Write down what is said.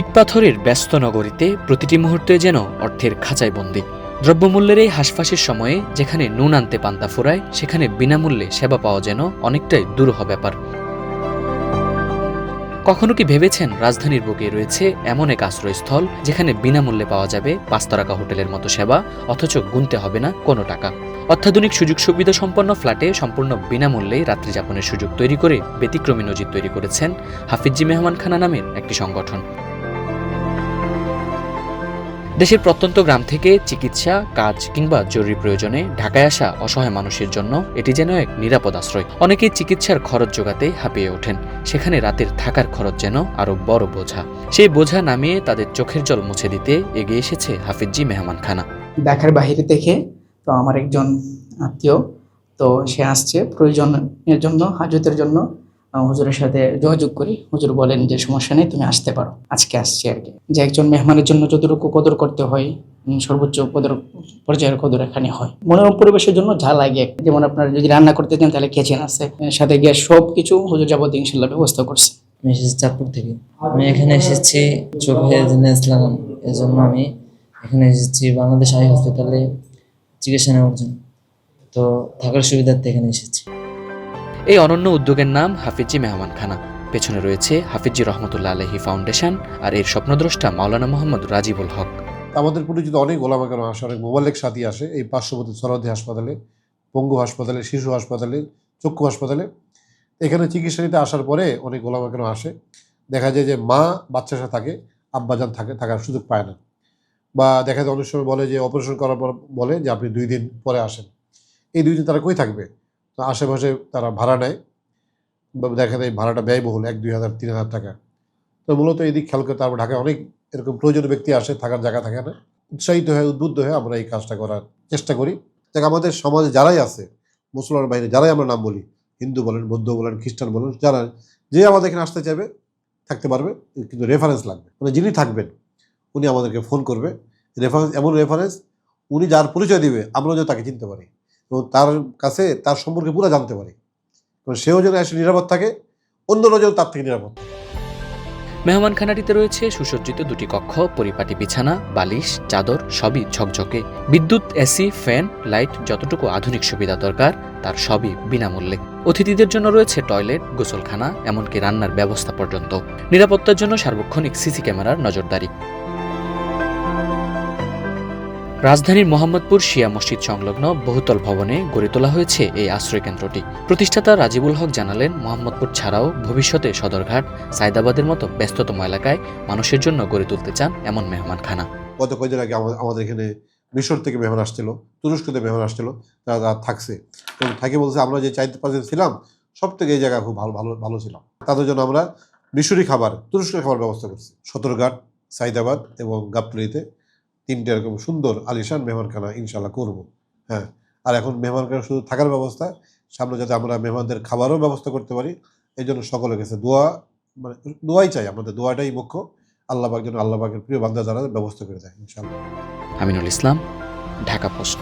ইটপাথরের ব্যস্ত নগরীতে প্রতিটি মুহূর্তে যেন অর্থের খাঁচায় বন্দি। দ্রব্যমূল্যের এই হাসফাসের সময়ে যেখানে নুন আনতে পান্তা ফুরায়, সেখানে বিনামূল্যে সেবা পাওয়া যেন অনেকটাই দুরূহ ব্যাপার। কখনো কি ভেবেছেন রাজধানীর বুকে রয়েছে এমন এক আশ্রয়স্থল যেখানে বিনামূল্যে পাওয়া যাবে পাঁচতারকা হোটেলের মতো সেবা, অথচ গুনতে হবে না কোনো টাকা? অত্যাধুনিক সুযোগ সুবিধা সম্পন্ন ফ্ল্যাটে সম্পূর্ণ বিনামূল্যে রাত্রিযাপনের সুযোগ তৈরি করে ব্যতিক্রমী নজির তৈরি করেছেন হাফিজি মেহমান খানা নামের একটি সংগঠন। দেশের প্রত্যন্ত গ্রাম থেকে চিকিৎসা, কাজ কিংবা জরুরি প্রয়োজনে ঢাকায় আসা অসহায় মানুষের জন্য এটি যেন এক নিরাপদ আশ্রয়। অনেকেই চিকিৎসার খরচ জোগাতে হাঁপিয়ে ওঠেন। সেখানে রাতের থাকার খরচ যেন আরও বড় বোঝা। সেই বোঝা নামিয়ে তাদের চোখের জল মুছে দিতে এগিয়ে এসেছে হাফিজি মেহমান খানা। ঢাকার বাহিরে থেকে তো আমার একজন আত্মীয়, তো সে আসছে প্রয়োজনের জন্য, হাজতের জন্য। হুজুরের সাথে যোগাযোগ করি। হুজুর বলেন যে, সমস্যা নেই, তুমি আসতে পারো। আজকে আসছি আর কি। যে একজন মেহমানের জন্য যতটুকু কদর করতে হয় সর্বোচ্চ কদর, পর্যায়ের কদর এখানে হয়। মনোরম পরিবেশের জন্য যা লাগে। যেমন আপনার যদি রান্না করতে চান, তাহলে কিচেন আছে। সাথে গিয়ে সব কিছু হুজুর যাবতীয় ইনশাল্লাহ ব্যবস্থা করছে। আমি এসেছি চাঁদপুর থেকে। আমি এখানে এসেছি চোখে জিনিস লাগান এই জন্য আমি এখানে এসেছি বাংলাদেশ আই হসপিটালে চিকিৎসা নেওয়ার জন্য। তো থাকার সুবিধার্থে এখানে এসেছি। এই অনন্য উদ্যোগের নাম হাফিজি মেহমান খানা। পেছনে রয়েছে হাফিজি রহমতুল্লাহ আলহী ফাউন্ডেশন আর এর স্বপ্নদ্রষ্টা মাওলানা মোহাম্মদ রাজিবুল হক। আমাদের পরিচিত অনেক ওলামাকার আসে অনেক মোবাল্লেক সাথী আসে এই পার্শ্ববর্তী সরহদি হাসপাতালে, পঙ্গু হাসপাতালে, শিশু হাসপাতালে, চক্ষু হাসপাতালে। এখানে চিকিৎসা নিতে আসার পরে অনেক ওলামাকার আসে। দেখা যায় যে মা বাচ্চার সাথে থাকে আব্বাজান থাকে, থাকার সুযোগ পায় না। বা দেখা যায় অনেক সময় বলে যে অপারেশন করার পর বলে যে আপনি দুই দিন পরে আসেন। এই দুই দিন তারা কই থাকবে? তো আশেপাশে তারা ভাড়া নেয়। বা দেখা যায় ভাড়াটা ব্যয়বহুল, এক, দুই হাজার, তিন হাজার টাকা। তো মূলত এই দিক খেয়াল করে তারপর ঢাকায় অনেক এরকম প্রয়োজনীয় ব্যক্তি আসে, থাকার জায়গা থাকে না। উৎসাহিত হয়ে, উদ্বুদ্ধ হয়ে আমরা এই কাজটা করার চেষ্টা করি। দেখ আমাদের সমাজে যারাই আছে, মুসলমান বাহিনী যারাই আমরা নাম বলি, হিন্দু বলেন, বৌদ্ধ বলেন, খ্রিস্টান বলেন, যারা, যে আমাদের এখানে আসতে চাইবে, থাকতে পারবে, কিন্তু রেফারেন্স লাগবে। মানে যিনি থাকবেন, উনি আমাদেরকে ফোন করবে। রেফারেন্স এমন রেফারেন্স উনি যার পরিচয় দিবে, আমরাও যেন তাকে চিনতে পারি। এবং তার কাছে, তার সম্পর্কে পুরো জানতে পারি। এবং সেও যেন এসে নিরাপদ থাকে অন্যরা যেন তার থেকে নিরাপদ থাকে। মেহমানখানাটিতে রয়েছে সুসজ্জিত দুটি কক্ষ, পরিপাটি বিছানা, বালিশ, চাদর, সবই ঝকঝকে। বিদ্যুৎ, এসি, ফ্যান, লাইট যতটুকু আধুনিক সুবিধা দরকার, তার সবই বিনামূল্যে। অতিথিদের জন্য রয়েছে টয়লেট, গোসলখানা, এমনকি রান্নার ব্যবস্থা পর্যন্ত। নিরাপত্তার জন্য সার্বক্ষণিক সিসি ক্যামেরার নজরদারি। রাজধানীর মোহাম্মদপুর শিয়া মসজিদ সংলগ্ন বহুতল ভবনে গড়ে তোলা হয়েছে এই আশ্রয়কেন্দ্রটি। প্রতিষ্ঠাতা রাজিবুল হক জানালেন, মোহাম্মদপুর ছাড়াও ভবিষ্যতে সদরঘাট, সায়দাবাদের মতো ব্যস্ততম এলাকায় মানুষের জন্য গড়ে তুলতে চান এমন মেহমানখানা গত কয়েকদিন আগে আমাদের এখানে মিশর থেকে মেহমান আসছিল তুরস্ক থেকে মেহমান আসছিল, তারা থাকছে। এবং থাকে বলছে, আমরা যে চাইতে পাশে ছিলাম, সব থেকে এই জায়গা খুব ভালো ভালো ভালো ছিলাম। তাদের জন্য আমরা মিশরি খাবার, তুরস্কের খাবার ব্যবস্থা করছি। সদরঘাট সাইদাবাদ এবং গাবতলিতে তিনটে এরকম সুন্দর আলিশান মেহমানখানা ইনশাল্লাহ করব। হ্যাঁ আর এখন মেহমানখানা শুধু থাকার ব্যবস্থা, সামনে যাতে আমরা মেহমানদের খাবারও ব্যবস্থা করতে পারি, এই জন্য সকলের কাছে দোয়া মানে দোয়াই চাই, আমাদের দোয়াটাই মুখ্য। আল্লাহবাক যেন আল্লাহবাকের প্রিয় বান্ধা যারা, ব্যবস্থা করে দেয় ইনশাল্লাহ আমিনুল ইসলাম, ঢাকা পোস্ট।